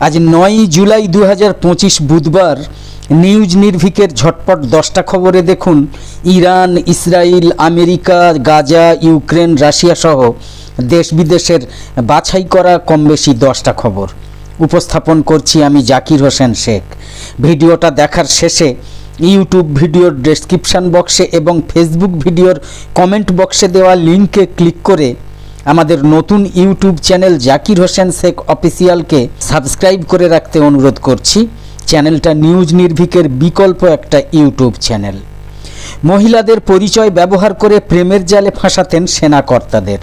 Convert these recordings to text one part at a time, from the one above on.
আজ নয়ই জুলাই দু হাজার পঁচিশ বুধবার নিউজ নির্ভিকের ঝটপট দশটা খবরে দেখুন, Iran Israel America, Gaza, Ukraine, Russia সহ দেশ বিদেশের বাছাই করা কম বেশি দশটা খবর। উপস্থাপন করছি আমি জাকির হোসেন শেখ। ভিডিওটা দেখার শেষে ইউটিউব ভিডিওর ডেসক্রিপশন বক্সে এবং ফেসবুক ভিডিওর কমেন্ট বক্সে দেওয়া লিঙ্কে ক্লিক করে আমাদের নতুন ইউটিউব চ্যানেল জাকির হোসেন শেখ অফিসিয়ালকে সাবস্ক্রাইব করে রাখতে অনুরোধ করছি। চ্যানেলটা নিউজ নির্ভিকের বিকল্প একটা ইউটিউব চ্যানেল। মহিলাদের পরিচয় ব্যবহার করে প্রেমের জালে ফাঁসাতেন সেনাকর্তাদের।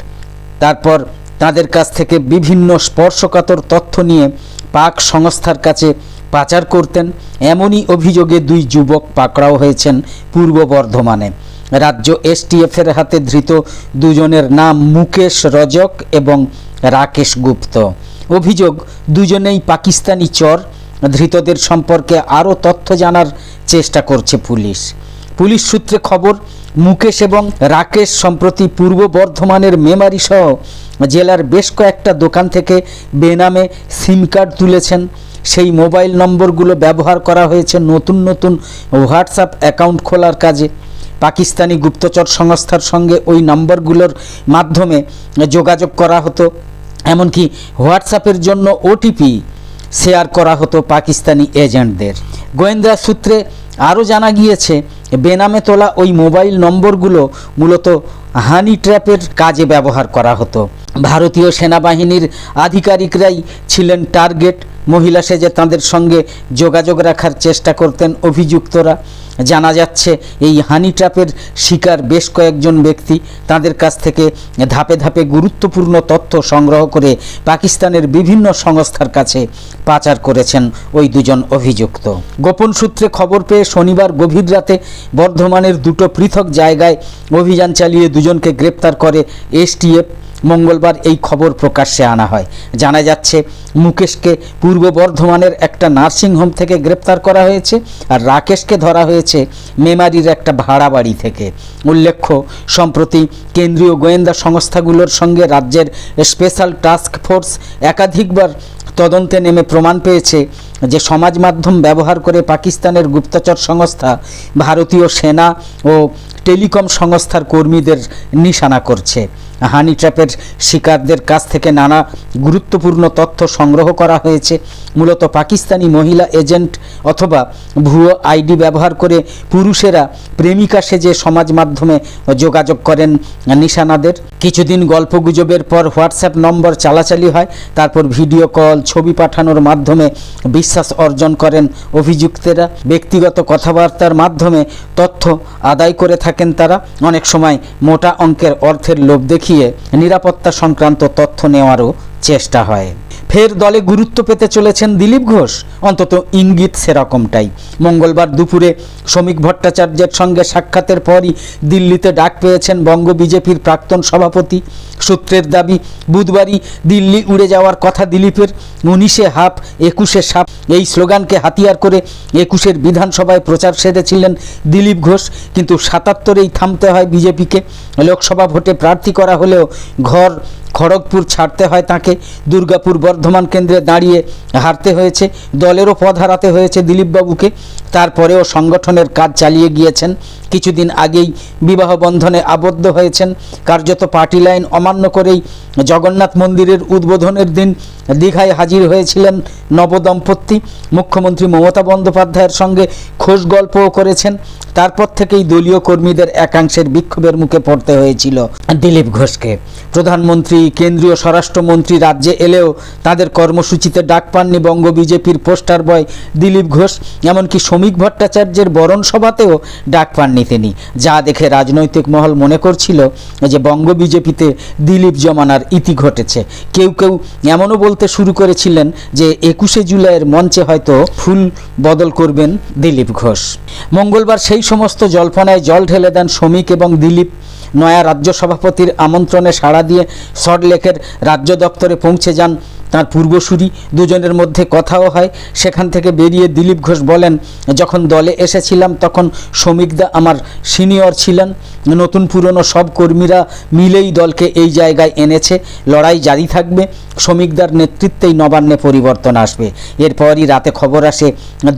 তারপর তাদের কাছ থেকে বিভিন্ন স্পর্শকাতর তথ্য নিয়ে পাক সংস্থার কাছে পাচার করতেন। এমনই অভিযোগে দুই যুবক পাকড়াও হয়েছেন পূর্ব বর্ধমানে। রাজ্য এসটিএফের হাতে ধৃত দুজনের নাম মুকেশ রজক এবং রাকেশ গুপ্ত। অভিযোগ, দুজনেই পাকিস্তানি চর। ধৃতদের সম্পর্কে আরও তথ্য জানার চেষ্টা করছে পুলিশ। পুলিশ সূত্রে খবর, মুকেশ এবং রাকেশ সম্প্রতি পূর্ব বর্ধমানের মেমারি সহ জেলার বেশ কয়েকটা দোকান থেকে বেনামে সিম কার্ড তুলেছেন। সেই মোবাইল নম্বরগুলো ব্যবহার করা হয়েছে নতুন নতুন হোয়াটসঅ্যাপ অ্যাকাউন্ট খোলার কাজে। পাকিস্তানি গুপ্তচর সংস্থার সঙ্গে ওই নম্বরগুলোর মাধ্যমে যোগাযোগ করা হতো। এমনকি হোয়াটসঅ্যাপের জন্য ওটিপি শেয়ার করা হতো পাকিস্তানি এজেন্টদের। গোয়েন্দা সূত্রে আরও জানা গিয়েছে, বেনামে তোলা ওই মোবাইল নম্বরগুলো মূলত হানি ট্র্যাপের কাজে ব্যবহার করা হতো। ভারতীয় সেনাবাহিনীর আধিকারিকরাই ছিলেন টার্গেট। মহিলা সেজে তাদের সঙ্গে যোগাযোগ রাখার চেষ্টা করতেন অভিযুক্তরা। জানা যাচ্ছে, এই হানি ট্র্যাপের শিকার বেশ কয়েকজন ব্যক্তি। তাদের কাছ থেকে ধাপে ধাপে গুরুত্বপূর্ণ তথ্য সংগ্রহ করে পাকিস্তানের বিভিন্ন সংস্থার কাছে পাচার করেছেন ওই দুজন অভিযুক্ত। গোপন সূত্রে খবর পেয়ে শনিবার গভীর রাতে বর্ধমানের দুটো পৃথক জায়গায় অভিযান চালিয়ে দুজনকে গ্রেপ্তার করে এসটিএফ। মঙ্গলবার এই খবর প্রকাশ্যে আনা হয়। জানা যাচ্ছে, মুকেশকে পূর্ব বর্ধমানের একটা নার্সিংহোম থেকে গ্রেপ্তার করা হয়েছে আর রাকেশকে ধরা হয়েছে মেমারির একটা ভাড়া বাড়ি থেকে। উল্লেখ্য, সম্প্রতি কেন্দ্রীয় গোয়েন্দা সংস্থাগুলোর সঙ্গে রাজ্যের স্পেশাল টাস্ক ফোর্স একাধিকবার তদন্তে নেমে প্রমাণ পেয়েছে যে সমাজ মাধ্যম ব্যবহার করে পাকিস্তানের গুপ্তচর সংস্থা, ভারতীয় সেনা ও টেলিকম সংস্থার কর্মীদের নিশানা করছে। হানি ট্র্যাপের শিকারদের কাছ থেকে নানা গুরুত্বপূর্ণ তথ্য সংগ্রহ করা হয়েছে। মূলত পাকিস্তানি মহিলা এজেন্ট অথবা ভুয়ো আইডি ব্যবহার করে পুরুষেরা প্রেমিকা সেজে সমাজ মাধ্যমে যোগাযোগ করেন নিশানাদের। কিছুদিন গল্পগুজবের পর হোয়াটসঅ্যাপ নম্বর চালাচালি হয়, তারপর ভিডিও কল, ছবি পাঠানোর মাধ্যমে বিশ্বাস অর্জন করেন অভিযুক্তেরা। ব্যক্তিগত কথাবার্তার মাধ্যমে তথ্য আদায় করে থাকেন তারা। অনেক সময় মোটা অঙ্কের অর্থের লোভ দেখিয়ে নিরাপত্তা সংক্রান্ত তথ্য নেওয়ারও চেষ্টা হয়। ফের দলে গুরুত্ব পেতে চলেছেন দিলীপ ঘোষ। অন্তত ইঙ্গিত সেরকমটাই। মঙ্গলবার দুপুরে শ্রমিক ভট্টাচার্যের সঙ্গে সাক্ষাতের পরই দিল্লিতে ডাক পেয়েছেন বঙ্গ বিজেপির প্রাক্তন সভাপতি। সূত্রের দাবি, বুধবারই দিল্লি উড়ে যাওয়ার কথা দিলীপের। উনিশে হাফ, একুশে সাপ এই স্লোগানকে হাতিয়ার করে একুশের বিধানসভায় প্রচার সেরেছিলেন দিলীপ ঘোষ। কিন্তু সাতাত্তরেই থামতে হয় বিজেপিকে। লোকসভা ভোটে প্রার্থী করা হলেও ঘর খড়গপুর ছাড়তে হয় তাকে। দুর্গাপুর বর্ধমান কেন্দ্রে দাঁড়িয়ে হারতে হয়েছে। দলেরও পথ হারাতে হয়েছে দিলীপবাবুকে। তারপরেও সংগঠনের কাজ চালিয়ে গিয়েছেন কিছুদিন আগেই বিবাহ বন্ধনে আবদ্ধ হয়েছেন। কার্যত পার্টি লাইন অমান্য করেই জগন্নাথ মন্দিরের উদ্বোধনের দিন দীঘায় হাজির হয়েছিলেন নবদম্পতি। মুখ্যমন্ত্রী মমতা বন্দ্যোপাধ্যায়ের সঙ্গে খোশ গল্পও করেছেন। তারপর থেকেই দলীয় কর্মীদের একাংশের বিক্ষোভের মুখে পড়তে হয়েছিল দিলীপ ঘোষকে। প্রধানমন্ত্রী, কেন্দ্রীয় স্বরাষ্ট্রমন্ত্রী রাজ্যে এলেও তাদের কর্মসূচিতে ডাক পাননি বঙ্গ বিজেপির পোস্টার বয় দিলীপ ঘোষ। এমনকি শ্রমিক ভট্টাচার্যের বরণ সভাতেও ডাক পাননি তিনি। যা দেখে রাজনৈতিক মহল মনে করছিল যে বঙ্গ বিজেপিতে দিলীপ জমানার ইতি ঘটেছে। কেউ কেউ এমনও বলতে শুরু করেছিলেন যে একুশে জুলাইয়ের মঞ্চে হয়তো ফুল বদল করবেন দিলীপ ঘোষ। মঙ্গলবার সেই সমস্ত জল্পনায় জল ঢেলে দেন শ্রমিক এবং দিলীপ। নয়া রাজ্য সভাপতির আমন্ত্রণে সাড়া দিয়ে সল্টলেকের রাজ্য দপ্তরে পৌঁছে যান তার পূর্বসূরি দুজনের মধ্যে কথাও হয়। সেখান থেকে বেরিয়ে দিলীপ ঘোষ বলেন, যখন দলে এসেছিলাম তখন শ্রমিকদা আমার সিনিয়র ছিলেন। নতুন পুরনো সব কর্মীরা মিলেই দলকে এই জায়গায় এনেছে। লড়াই জারি থাকবে। শ্রমিকদার নেতৃত্বেই নবান্নে পরিবর্তন আসবে। এরপরই রাতে খবর আসে,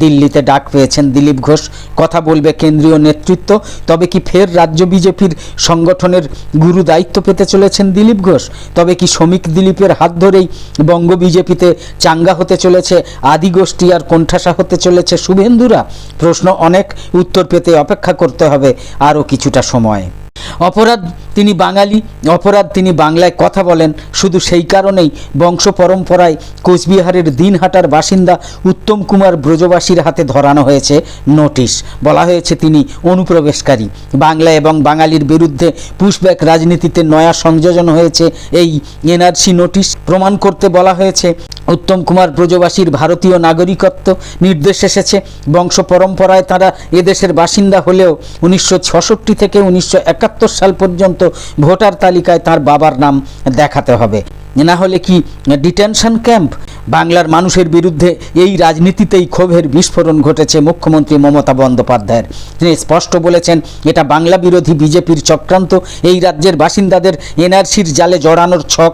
দিল্লিতে ডাক পেয়েছেন দিলীপ ঘোষ। কথা বলবে কেন্দ্রীয় নেতৃত্ব, তবে কি ফের রাজ্য বিজেপির সংগঠনের গুরু দায়িত্ব পেতে চলেছেন দিলীপ ঘোষ? তবে কি শ্রমিক দিলীপের হাত ধরেই বঙ্গ বিজেপিতে চাঙ্গা হতে চলেছে আদিগোষ্ঠী আর কোণঠাসা হতে চলেছে শুভেন্দুরা? প্রশ্ন অনেক, উত্তর পেতে অপেক্ষা করতে হবে আরও কিছুটা সময়। অপরাধ তিনি বাঙালি, অপরাধ তিনি বাংলায় কথা বলেন। শুধু সেই কারণেই বংশ পরম্পরায় কোচবিহারের দিনহাটার বাসিন্দা উত্তম কুমার ব্রজবাসীর হাতে ধরানো হয়েছে নোটিশ। বলা হয়েছে তিনি অনুপ্রবেশকারী। বাংলা এবং বাঙালির বিরুদ্ধে পুশব্যাক রাজনীতিতে নয়া সংযোজন হয়েছে এই এনআরসি নোটিশ। প্রমাণ করতে বলা হয়েছে, উত্তম কুমার ব্রজবাসীর ভারতীয় নাগরিকত্ব নির্দেশ এসেছে। বংশ পরম্পরায় তারা এদেশের বাসিন্দা হলেও উনিশশো থেকে উনিশশো একাত্তর সাল পর্যন্ত ভোটার তালিকায় তার বাবার নাম দেখাতে হবে। না হলে কি ডিটেনশন ক্যাম্প? বাংলার মানুষের বিরুদ্ধে এই রাজনীতিতেই ক্ষোভের বিস্ফোরণ ঘটেছে মুখ্যমন্ত্রী মমতা বন্দ্যোপাধ্যায়ের। তিনি স্পষ্ট বলেছেন, এটা বাংলা বিরোধী বিজেপির চক্রান্ত। এই রাজ্যের বাসিন্দাদের এনআরসির জালে জড়ানোর ছক।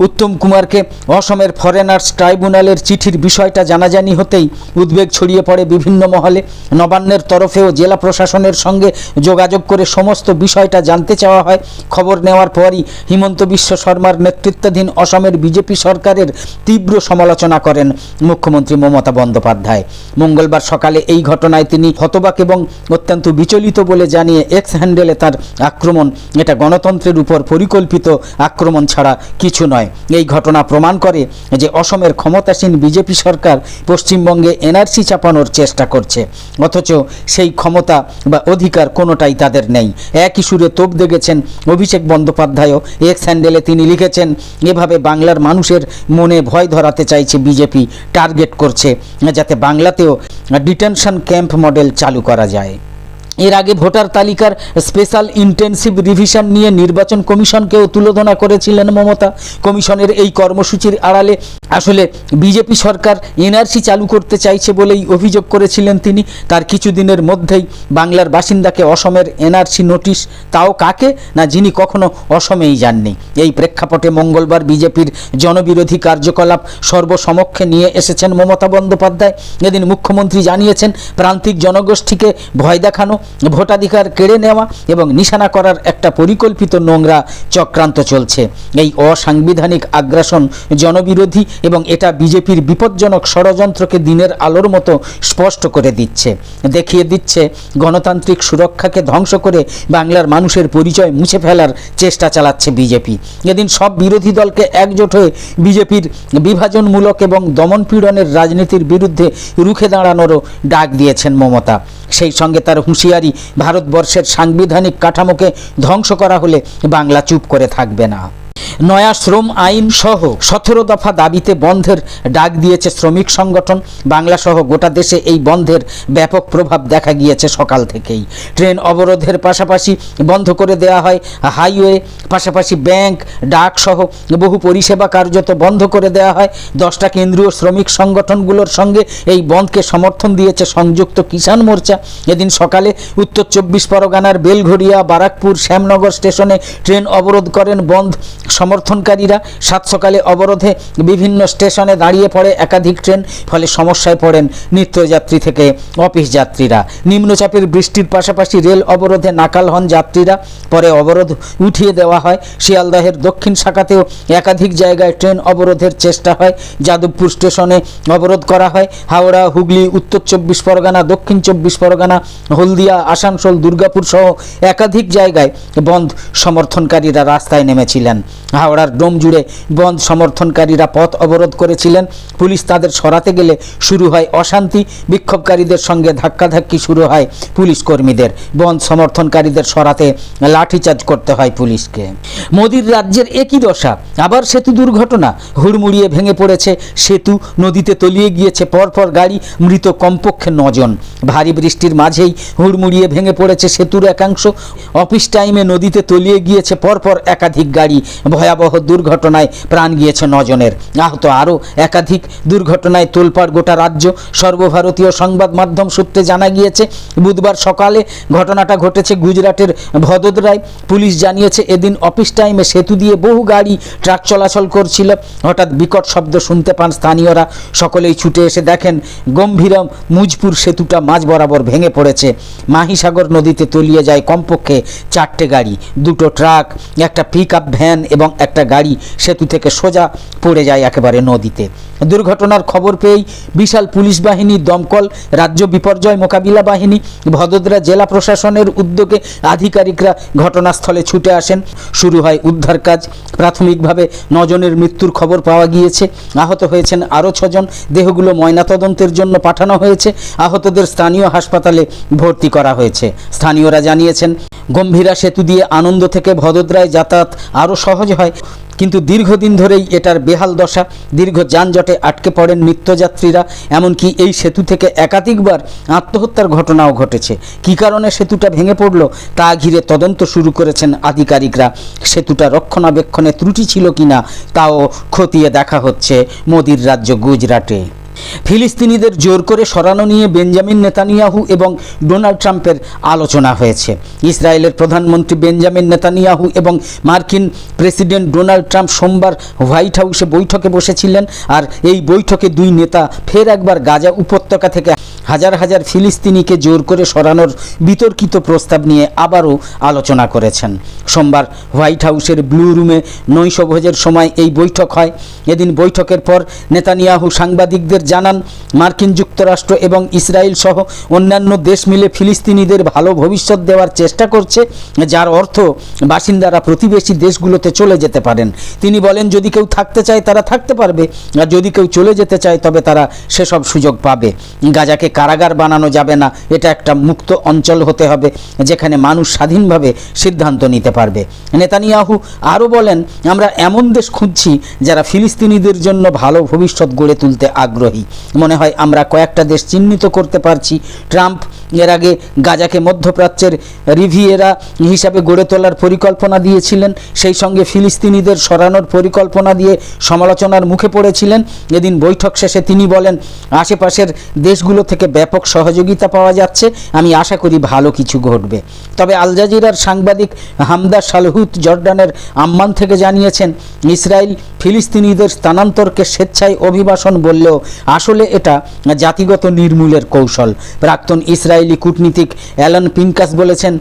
উত্তম কুমারকে অসমের ফরেনার্স ট্রাইব্যুনালের চিঠির বিষয়টা জানাজানি হতেই উদ্বেগ ছড়িয়ে পড়ে বিভিন্ন মহলে। নবান্নের তরফেও জেলা প্রশাসনের সঙ্গে যোগাযোগ করে সমস্ত বিষয়টা জানতে চাওয়া হয়। খবর নেওয়ার পরই হিমন্ত বিশ্ব শর্মার নেতৃত্বাধীন অসমের বিজেপি সরকারের তীব্র সমালোচনা করেন মুখ্যমন্ত্রী মমতা বন্দ্যোপাধ্যায়। মঙ্গলবার সকালে এই ঘটনায় তিনি হতবাক এবং অত্যন্ত বিচলিত বলে জানিয়ে এক্স হ্যান্ডেলে তার আক্রমণ। এটা গণতন্ত্রের উপর পরিকল্পিত আক্রমণ ছাড়া কিছু নয়। এই ঘটনা প্রমাণ করে যে অসমের ক্ষমতাসীন বিজেপি সরকার পশ্চিমবঙ্গে এনআরসি চাপানোর চেষ্টা করছে। অথচ সেই ক্ষমতা বা অধিকার কোনোটাই তাদের নেই। একই সুরে তোপ দেখেছেন অভিষেক বন্দ্যোপাধ্যায়ও। এক্স হ্যান্ডেলে তিনি লিখেছেন, এভাবে বাংলার মানুষের মনে ভয় ধরাতে চাইছে বিজেপি। টার্গেট করছে যাতে বাংলাতেও ডিটেনশন ক্যাম্প মডেল চালু করা যায়। এর আগে ভোটার তালিকার স্পেশাল ইন্টেনসিভ রিভিশন নিয়ে নির্বাচন কমিশনকেও তুলোধনা করেছিলেন মমতা। কমিশনের এই কর্মসূচির আড়ালে আসলে বিজেপি সরকার এনআরসি চালু করতে চাইছে বলেই অভিযোগ করেছিলেন তিনি। তার কিছুদিনের মধ্যেই বাংলার বাসিন্দাকে অসমের এনআরসি নোটিশ তাও কাকে না যিনি কখনো অসমেই যাননি। এই প্রেক্ষাপটে মঙ্গলবার বিজেপির জনবিরোধী কার্যকলাপ সর্বসমক্ষে নিয়ে এসেছেন মমতা বন্দ্যোপাধ্যায়। এদিন মুখ্যমন্ত্রী জানিয়েছেন, প্রান্তিক জনগোষ্ঠীকে ভয় দেখানো ভোটাধিকার কেড়ে নেওয়া এবং নিশানা করার একটা পরিকল্পিত নোংরা চক্রান্ত চলছে। এই অসাংবিধানিক আগ্রাসন জনবিরোধী এবং এটা বিজেপির বিপজ্জনক ষড়যন্ত্রকে দিনের আলোর মতো স্পষ্ট করে দিচ্ছে। দেখিয়ে দিচ্ছে, গণতান্ত্রিক সুরক্ষাকে ধ্বংস করে বাংলার মানুষের পরিচয় মুছে ফেলার চেষ্টা চালাচ্ছে বিজেপি। এদিন সব বিরোধী দলকে একজোট হয়ে বিজেপির বিভাজনমূলক এবং দমনপীড়নের রাজনীতির বিরুদ্ধে রুখে দাঁড়ানোরও ডাক দিয়েছেন মমতা। সেই সঙ্গে তার হুঁশিয়ারি ভারতবর্ষের সাংবিধানিক কাঠামোকে ধ্বংস করা হলে বাংলা চুপ করে থাকবে না। নয়া শ্রম আইন সহ সতেরো দফা দাবিতে বন্ধের ডাক দিয়েছে শ্রমিক সংগঠন। বাংলা সহ গোটা দেশে এই বন্ধের ব্যাপক প্রভাব দেখা গিয়েছে সকাল থেকেই। ট্রেন অবরোধের পাশাপাশি বন্ধ করে দেওয়া হয়। হাইওয়ে, পাশাপাশি ব্যাংক, ডাক সহ বহু পরিষেবা কার্যত বন্ধ করে দেওয়া হয়। দশটা কেন্দ্রীয় শ্রমিক সংগঠনগুলোর সঙ্গে এই বন্ধকে সমর্থন দিয়েছে সংযুক্ত কিষাণ মোর্চা। এদিন সকালে উত্তর চব্বিশ পরগনার বেলঘড়িয়া, বারাকপুর, শ্যামনগর স্টেশনে ট্রেন অবরোধ করেন বন্ধ সমর্থনকারীরা সাত সকালে অবরোধে বিভিন্ন স্টেশনে দাঁড়িয়ে পড়ে একাধিক ট্রেন, ফলে সমস্যায় পড়েন নিত্যযাত্রী থেকে অফিস যাত্রীরা। নিম্নচাপের বৃষ্টির পাশাপাশি রেল অবরোধে নাকাল হন যাত্রীরা। পরে অবরোধ উঠিয়ে দেওয়া হয়। শিয়ালদহের দক্ষিণ শাখাতেও একাধিক জায়গায় ট্রেন অবরোধের চেষ্টা হয়। যাদবপুর স্টেশনে অবরোধ করা হয়। হাওড়া, হুগলি, উত্তর চব্বিশ পরগনা, দক্ষিণ চব্বিশ পরগনা, হলদিয়া, আসানসোল, দুর্গাপুর সহ একাধিক জায়গায় বন্ধ সমর্থনকারীরা রাস্তায় নেমেছিলেন। হাওড়ার ডোম জুড়ে বন্ধ সমর্থনকারীরা পথ অবরোধ করেছিলেন। পুলিশ তাদের সরাতে গেলে শুরু হয় অশান্তি। বিক্ষোভকারীদের সঙ্গে ধাক্কাধাক্কি শুরু হয় পুলিশ কর্মীদের। বন্ধ সমর্থনকারীদের সরাতে লাঠিচার্জ করতে হয় পুলিশকে। মোদির রাজ্যের একই দশা, আবার সেতু দুর্ঘটনা। হুড়মুড়িয়ে ভেঙে পড়েছে সেতু, নদীতে তলিয়ে গিয়েছে পরপর গাড়ি, মৃত কমপক্ষে নজন। ভারী বৃষ্টির মাঝেই হুড়মুড়িয়ে ভেঙে পড়েছে সেতুর একাংশ। অফিস টাইমে নদীতে তলিয়ে গিয়েছে পরপর একাধিক গাড়ি ভয়াবহ দুর্ঘটনায় প্রাণ গিয়েছে নজনের। আহত আরও একাধিক দুর্ঘটনায় তোলপাড় গোটা রাজ্য, সর্বভারতীয় সংবাদ মাধ্যম সূত্রে জানা গিয়েছে, বুধবার সকালে ঘটনাটা ঘটেছে গুজরাটের ভদোদরায়। পুলিশ জানিয়েছে, এদিন অফিস টাইমে সেতু দিয়ে বহু গাড়ি ট্রাক চলাচল করছিল। হঠাৎ বিকট শব্দ শুনতে পান স্থানীয়রা। সকলেই ছুটে এসে দেখেন, গম্ভীরম মুজপুর সেতুটা মাঝ বরাবর ভেঙে পড়েছে। মাহিসাগর নদীতে তলিয়ে যায় কমপক্ষে চারটে গাড়ি, দুটো ট্রাক, একটা পিক আপ ভ্যান এবং একটা গাড়ি সেতু থেকে সোজা পড়ে যায় একেবারে নদীতে। দুর্ঘটনার খবর পেয়েই বিশাল পুলিশ বাহিনী, দমকল, রাজ্য বিপর্যয় মোকাবিলা বাহিনী, ভদোদরা জেলা প্রশাসনের উদ্যোগে আধিকারিকরা ঘটনাস্থলে ছুটে আসেন। শুরু হয় উদ্ধার কাজ। প্রাথমিকভাবে নজনের মৃত্যুর খবর পাওয়া গিয়েছে। আহত হয়েছেন আরও ছজন। দেহগুলো ময়নাতদন্তের জন্য পাঠানো হয়েছে। আহতদের স্থানীয় হাসপাতালে ভর্তি করা হয়েছে। স্থানীয়রা জানিয়েছেন, গম্ভীরা সেতু দিয়ে আনন্দ থেকে ভদোদরায় যাতায়াত আরও সহজ হয়। কিন্তু দীর্ঘদিন ধরেই এটার বেহাল দশা, দীর্ঘ যানজটে আটকে পড়েন নিত্যযাত্রীরা এমনকি এই সেতু থেকে একাধিকবার আত্মহত্যার ঘটনাও ঘটেছে। কি কারণে সেতুটা ভেঙে পড়ল, তা ঘিরে তদন্ত শুরু করেছেন আধিকারিকরা। সেতুটা রক্ষণাবেক্ষণে ত্রুটি ছিল কিনা, তাও খতিয়ে দেখা হচ্ছে মোদির রাজ্য গুজরাটে। ফিলিস্তিনিদের জোর করে সরানো নিয়ে বেঞ্জামিন নেতানিয়াহু এবং ডোনাল্ড ট্রাম্পের আলোচনা হয়েছে। ইসরায়েলের প্রধানমন্ত্রী বেঞ্জামিন নেতানিয়াহু এবং মার্কিন প্রেসিডেন্ট ডোনাল্ড ট্রাম্প সোমবার হোয়াইট হাউসে বৈঠকে বসেছিলেন আর এই বৈঠকে দুই নেতা ফের একবার গাজা উপত্যকা থেকে হাজার হাজার ফিলিস্তিনিকে জোর করে সরানোর বিতর্কিত প্রস্তাব নিয়ে আবারও আলোচনা করেছেন। সোমবার হোয়াইট হাউসের ব্লু রুমে নৈশভোজের সময় এই বৈঠক হয়। এদিন বৈঠকের পর নেতানিয়াহু সাংবাদিকদের জানান, মার্কিন যুক্তরাষ্ট্র এবং ইসরায়েল সহ অন্যান্য দেশ মিলে ফিলিস্তিনিদের ভালো ভবিষ্যৎ দেওয়ার চেষ্টা করছে, যার অর্থ বাসিন্দারা প্রতিবেশী দেশগুলোতে চলে যেতে পারেন। তিনি বলেন, যদি কেউ থাকতে চায় তারা থাকতে পারবে, আর যদি কেউ চলে যেতে চায় তবে তারা সেসব সুযোগ পাবে। গাজাকে কারাগার বানানো যাবে না। এটা একটা মুক্ত অঞ্চল হতে হবে, যেখানে মানুষ স্বাধীনভাবে সিদ্ধান্ত নিতে পারবে। নেতানিয়াহু আরও বলেন, আমরা এমন দেশ খুঁজছি যারা ফিলিস্তিনিদের জন্য ভালো ভবিষ্যৎ গড়ে তুলতে আগ্রহী। মনে হয় আমরা কয়েকটা দেশ চিহ্নিত করতে পারছি। ট্রাম্প এর আগে গাজাকে মধ্যপ্রাচ্যের রিভিয়েরা হিসাবে গড়ে তোলার পরিকল্পনা দিয়েছিলেন, সেই সঙ্গে ফিলিস্তিনিদের সরানোর পরিকল্পনা দিয়ে সমালোচনার মুখে পড়েছিলেন। এদিন বৈঠক শেষে তিনি বলেন, আশেপাশের দেশগুলো থেকে ব্যাপক সহযোগিতা পাওয়া যাচ্ছে। আমি আশা করি ভালো কিছু ঘটবে। তবে আল জাজিরার সাংবাদিক হামদা সালহুত জর্ডানের আম্মান থেকে জানিয়েছেন, ইসরায়েল ফিলিস্তিনিদের স্থানান্তরকে স্বেচ্ছায় অভিবাসন বললেও আসলে এটা জাতিগত নির্মূলের কৌশল। প্রাক্তন ইসরায়েলি কূটনীতিক অ্যালান পিনকাস বলেছেন,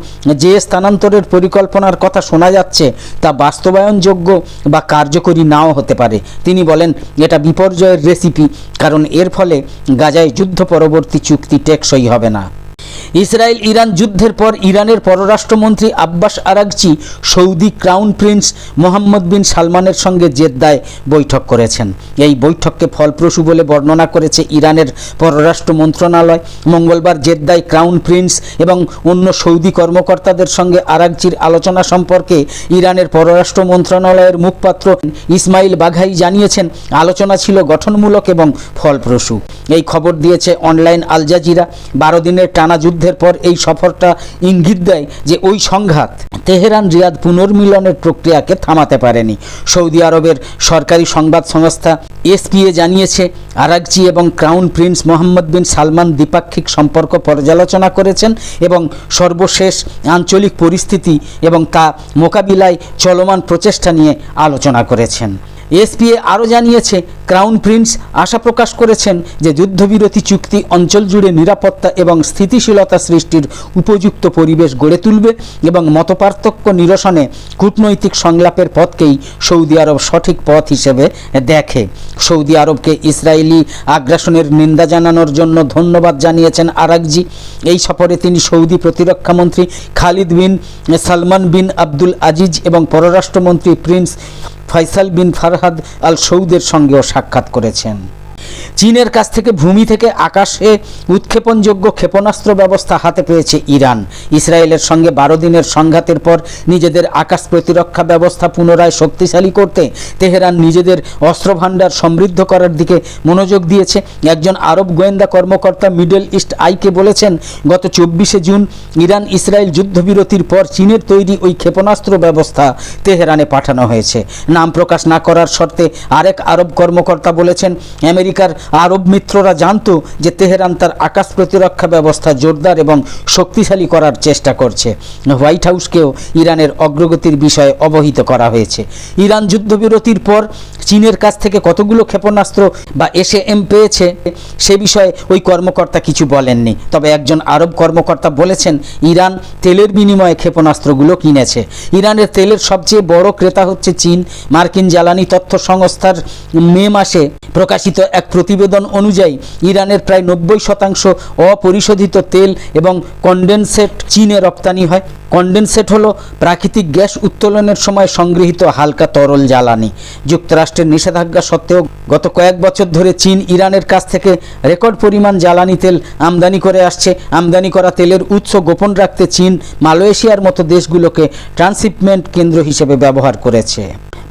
যে স্থানান্তরের পরিকল্পনার কথা শোনা যাচ্ছে, তা বাস্তবায়নযোগ্য বা কার্যকরী নাও হতে পারে। তিনি বলেন, এটা বিপর্যয়ের রেসিপি কারণ এর ফলে গাজায় যুদ্ধ পরবর্তী চুক্তি টেকসই হবে না। ইসরায়েল ইরান যুদ্ধের পর ইরানের পররাষ্ট্রমন্ত্রী Abbas Araghchi Saudi crown prince Mohammad bin সালমানের সঙ্গে জেদ্দায় বৈঠক করেছেন। এই বৈঠককে ফলপ্রসূ বলে বর্ণনা করেছে ইরানের পররাষ্ট্র মন্ত্রণালয়। মঙ্গলবার জেদ্দায় ক্রাউন প্রিন্স এবং অন্য সৌদি কর্মকর্তাদের সঙ্গে আরাগচির আলোচনা সম্পর্কে ইরানের পররাষ্ট্র মন্ত্রণালয়ের মুখপাত্র ইসমাইল বাঘাই জানিয়েছেন, আলোচনা ছিল গঠনমূলক এবং ফলপ্রসূ। এই খবর দিয়েছে অনলাইন আল জাজিরা। বারো দিনের টানা যুদ্ধের পর এই সফরটা ইঙ্গিত দেয় যে ওই সংঘাত তেহরান রিয়াদ পুনর্মিলনের প্রক্রিয়াকে থামাতে পারেনি। সৌদি আরবের সরকারি সংবাদ সংস্থা এসপিএ জানিয়েছে আরাকজি এবং crown prince Mohammad bin Salman দ্বিপাক্ষিক সম্পর্ক পর্যালোচনা করেছেন এবং সর্বশেষ আঞ্চলিক পরিস্থিতি এবং তা মোকাবিলায় চলমান প্রচেষ্টা নিয়ে আলোচনা করেছেন। এসপিএ আরও জানিয়েছে ক্রাউন প্রিন্স আশা প্রকাশ করেছেন যে যুদ্ধবিরতি চুক্তি অঞ্চল জুড়ে নিরাপত্তা এবং স্থিতিশীলতা সৃষ্টির উপযুক্ত পরিবেশ গড়ে তুলবে এবং মতপার্থক্য নিরসনে কূটনৈতিক সংলাপের পথকেই সৌদি আরব সঠিক পথ হিসেবে দেখে। সৌদি আরবকে ইসরায়েলি আগ্রাসনের নিন্দা জানানোর জন্য ধন্যবাদ জানিয়েছেন আরাকজি। এই সফরে তিনি সৌদি প্রতিরক্ষামন্ত্রী খালিদ বিন সালমান বিন আব্দুল আজিজ এবং পররাষ্ট্রমন্ত্রী prince Faisal bin Farhad al সৌদের সঙ্গেও সাক্ষাৎ করেছেন। চীনের কাছ থেকে ভূমি থেকে আকাশে উৎক্ষেপণযোগ্য ক্ষেপণাস্ত্র ব্যবস্থা হাতে পেয়েছে ইরান। ইসরায়েলের সঙ্গে বারো দিনের সংঘাতের পর নিজেদের আকাশ প্রতিরক্ষা ব্যবস্থা পুনরায় শক্তিশালী করতে তেহরান নিজেদের অস্ত্রভাণ্ডার সমৃদ্ধ করার দিকে মনোযোগ দিয়েছে। একজন আরব গোয়েন্দা কর্মকর্তা মিডল ইস্ট আইকে বলেছেন, গত চব্বিশে জুন ইরান ইসরায়েল যুদ্ধবিরতির পর চীনের তৈরি ওই ক্ষেপণাস্ত্র ব্যবস্থা তেহরানে পাঠানো হয়েছে। নাম প্রকাশ না করার শর্তে আরেক আরব কর্মকর্তা বলেছেন আমেরিকার আরব মিত্ররা জানতো যে তেহরান তার আকাশ প্রতিরক্ষা ব্যবস্থা জোরদার এবং শক্তিশালী করার চেষ্টা করছে। হোয়াইট হাউসকেও ইরানের অগ্রগতির বিষয়ে অবহিত করা হয়েছে। ইরান যুদ্ধবিরতির পর চীনের কাছ থেকে কতগুলো ক্ষেপণাস্ত্র বা এসে এম পেয়েছে সে বিষয়ে ওই কর্মকর্তা কিছু বলেননি। তবে একজন আরব কর্মকর্তা বলেছেন, ইরান তেলের বিনিময়ে ক্ষেপণাস্ত্রগুলো কিনেছে। ইরানের তেলের সবচেয়ে বড় ক্রেতা হচ্ছে চীন। মার্কিন জ্বালানি তথ্য সংস্থার মে মাসে প্রকাশিত এক প্রতিবেদন অনুযায়ী ইরানের প্রায় নব্বই শতাংশ অপরিশোধিত তেল এবং কন্ডেনসেট চীনে রপ্তানি হয়। কন্ডেনসেট হলো প্রাকৃতিক গ্যাস উত্তোলনের সময় সংগৃহীত হালকা তরল জ্বালানি। যুক্তরাষ্ট্রের নিষেধাজ্ঞা সত্ত্বেও গত কয়েক বছর ধরে চীন ইরানের কাছ থেকে রেকর্ড পরিমাণ জ্বালানি তেল আমদানি করে আসছে। আমদানি করা তেলের উৎস গোপন রাখতে চীন মালয়েশিয়ার মতো দেশগুলোকে ট্রান্সশিপমেন্ট কেন্দ্র হিসেবে ব্যবহার করেছে।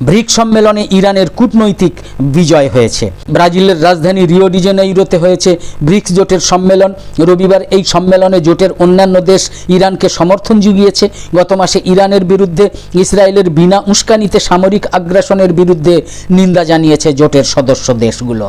ব্রিক সম্মেলনে ইরানের কূটনৈতিক বিজয় হয়েছে। ব্রাজিলের রাজধানী রিও ডি জেনেইরোতে হয়েছে ব্রিক্স জোটের সম্মেলন। রবিবার এই সম্মেলনে জোটের অন্যান্য দেশ ইরানকে সমর্থন জুগিয়েছে গত মাসে ইরানের বিরুদ্ধে ইসরায়েলের বিনা উস্কানিতে সামরিক আগ্রাসনের বিরুদ্ধে নিন্দা জানিয়েছে জোটের সদস্য দেশগুলো।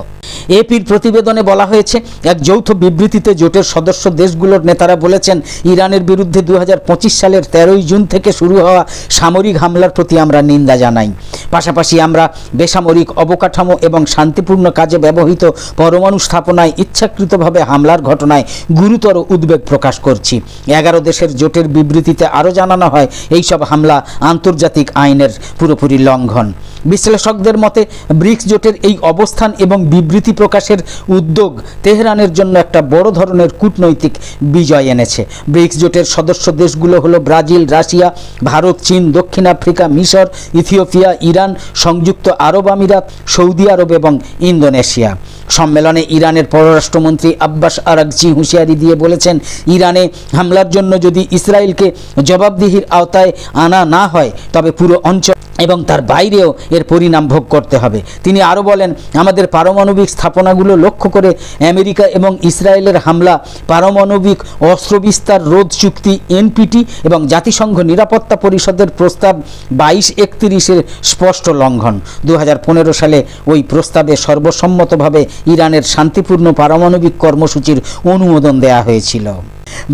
এপির প্রতিবেদনে বলা হয়েছে, এক যৌথ বিবৃতিতে জোটের সদস্য দেশগুলোর নেতারা বলেছেন, ইরানের বিরুদ্ধে দু হাজার পঁচিশ সালের তেরোই জুন থেকে শুরু হওয়া সামরিক হামলার প্রতি আমরা নিন্দা জানাই। পাশাপাশি আমরা বেসামরিক অবকাঠামো এবং শান্তিপূর্ণ কাজে ব্যবহৃত পরমাণু স্থাপনায় ইচ্ছাকৃতভাবে হামলার ঘটনায় গুরুতর উদ্বেগ প্রকাশ করছি। এগারো দেশের জোটের বিবৃতিতে আরও জানানো হয়, এইসব হামলা আন্তর্জাতিক আইনের পুরোপুরি লঙ্ঘন। বিশ্লেষকদের মতে, ব্রিক্স জোটের এই অবস্থান এবং বিবৃতি প্রকাশের উদ্যোগ তেহরানের জন্য একটা বড় ধরনের কূটনৈতিক বিজয় এনেছে। ব্রিক্স জোটের সদস্য দেশগুলো হলো ব্রাজিল, রাশিয়া, ভারত, চীন, দক্ষিণ আফ্রিকা, মিশর, ইথিওপিয়া ইরান, সংযুক্ত আরব আমিরাত, সৌদি আরব এবং ইন্দোনেশিয়া। সম্মেলনে ইরানের পররাষ্ট্রমন্ত্রী আব্বাস আরাকজি হুঁশিয়ারি দিয়ে বলেছেন, ইরানে হামলার জন্য যদি ইসরায়েলকে জবাবদিহির আওতায় আনা না হয়, তবে পুরো অঞ্চল এবং তার বাইরেও এর পরিণাম ভোগ করতে হবে। তিনি আরও বলেন, আমাদের পারমাণবিক স্থাপনাগুলো লক্ষ্য করে আমেরিকা এবং ইসরায়েলের হামলা, পারমাণবিক অস্ত্র বিস্তার রোধ চুক্তি, এনপিটি এবং জাতিসংঘ নিরাপত্তা পরিষদের প্রস্তাব বাইশ একত্রিশের স্পষ্ট লঙ্ঘন। দু হাজার পনেরো সালে ওই প্রস্তাবে সর্বসম্মতভাবে ইরানের শান্তিপূর্ণ পারমাণবিক কর্মসূচির অনুমোদন দেয়া হয়েছিল।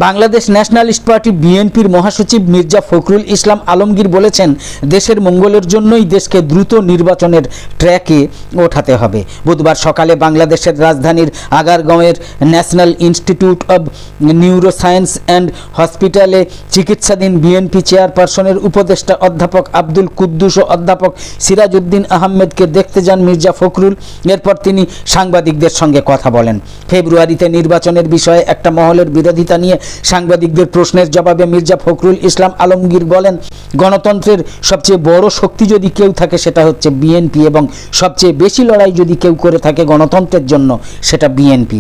বাংলাদেশ ন্যাশনালিস্ট পার্টি বিএনপির মহাসচিব মির্জা ফখরুল ইসলাম আলমগীর বলেছেন, দেশের মঙ্গলের জন্যই দেশকে দ্রুত নির্বাচনের ট্র্যাকে ওঠাতে হবে। বুধবার সকালে বাংলাদেশের রাজধানীর আগারগাঁওয়ের national institute of neuroscience and হসপিটালে চিকিৎসাধীন বিএনপি চেয়ারপারসনের উপদেষ্টা অধ্যাপক আব্দুল কুদ্দুস ও অধ্যাপক সিরাজউদ্দিন আহমেদকে দেখতে যান মির্জা ফখরুল। এরপর তিনি সাংবাদিকদের সঙ্গে কথা বলেন। ফেব্রুয়ারিতে নির্বাচনের বিষয়ে একটা মহলের বিরোধিতা নিয়ে সাংবাদিকদের প্রশ্নের জবাবে মির্জা ফখরুল ইসলাম আলমগীর বলেন, গণতন্ত্রের সবচেয়ে বড় শক্তি যদি কেউ থাকে সেটা হচ্ছে বিএনপি এবং সবচেয়ে বেশি লড়াই যদি কেউ করে থাকে গণতন্ত্রের জন্য সেটা বিএনপি।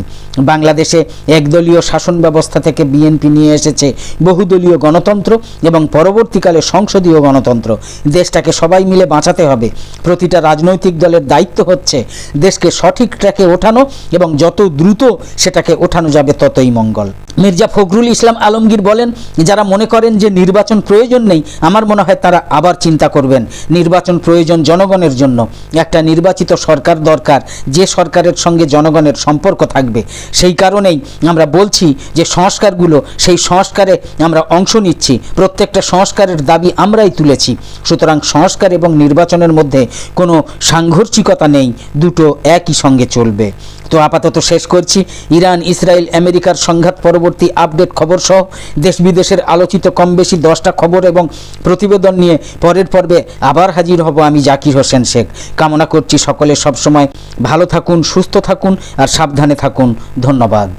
বাংলাদেশে একদলীয় শাসন ব্যবস্থা থেকে বিএনপি নিয়ে এসেছে বহুদলীয় গণতন্ত্র এবং পরবর্তীকালে সংসদীয় গণতন্ত্র। দেশটাকে সবাই মিলে বাঁচাতে হবে। প্রতিটা রাজনৈতিক দলের দায়িত্ব হচ্ছে দেশকে সঠিক ট্র্যাকে ওঠানো এবং যত দ্রুত সেটাকে ওঠানো যাবে ততই মঙ্গল। মির্জা ফখরুল ইসলাম আলমগীর বলেন, যারা মনে করেন যে নির্বাচন প্রয়োজন নেই, আমার মনে হয় তারা আবার চিন্তা করবেন। নির্বাচন প্রয়োজন জনগণের জন্য। একটা নির্বাচিত সরকার দরকার। যে সরকারের সঙ্গে জনগণের সম্পর্ক থাকবে। সেই কারণেই আমরা বলছি যে সংস্কারগুলো, সেই সংস্কারে আমরা অংশ নিচ্ছি। প্রত্যেকটা সংস্কারের দাবি আমরাই তুলেছি। সুতরাং সংস্কার এবং নির্বাচনের মধ্যে কোনো সাংঘর্ষিকতা নেই। দুটো একই সঙ্গে চলবে। তো আপাতত শেষ করছি। ইরান, ইসরায়েল, আমেরিকার সংঘাত পরবর্তী আপডেট খবর সহ দেশ বিদেশের আলোচিত কম বেশি দশটা খবর এবং প্রতিবেদন নিয়ে পরের পর্বে আবার হাজির হব আমি জাকির হোসেন শেখ। কামনা করছি সকলে সবসময় ভালো থাকুন, সুস্থ থাকুন আর সাবধানে থাকুন। ধন্যবাদ।